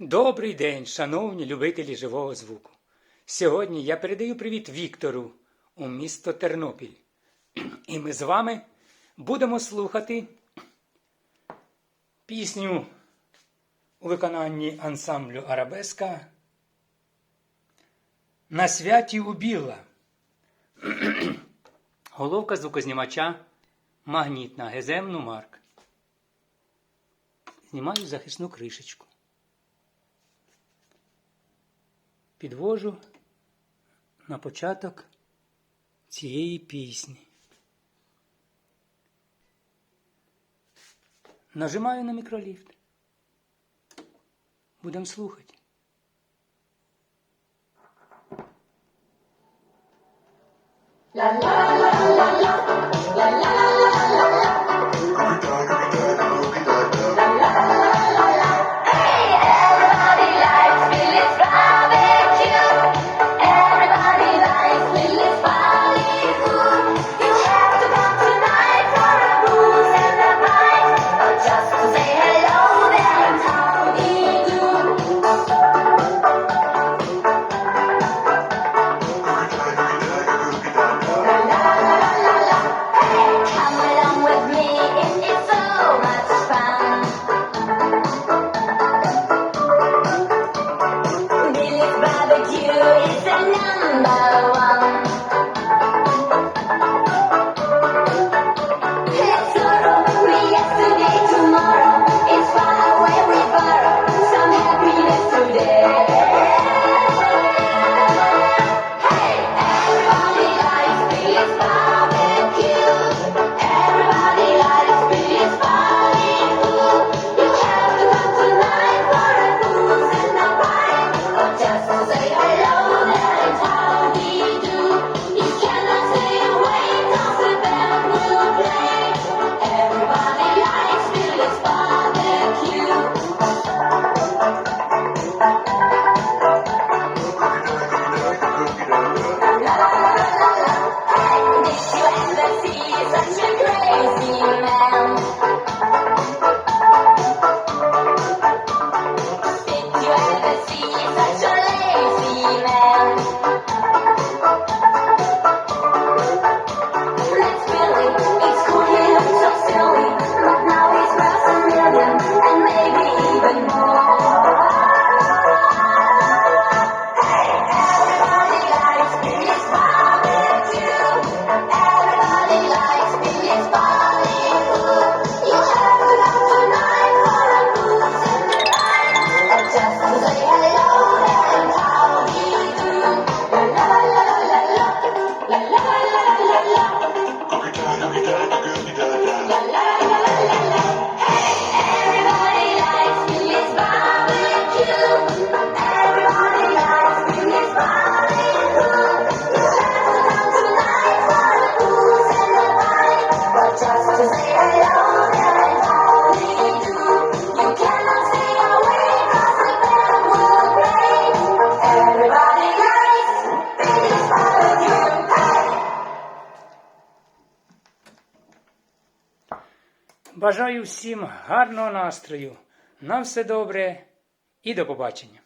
Добрий день, шановні любителі живого звуку. Сьогодні я передаю привіт Віктору у місто Тернопіль. І ми з вами будемо слухати пісню у виконанні ансамблю Арабеска На святі у Біла. Головка звукознімача магнітна Геземну Марк. Знімаю захисну кришечку. підвожу на початок цієї пісні. Нажимаю на мікроліфт. Будемо слухати. La la la la la la la la Бажаю всім гарного настрою. На все добре і до побачення!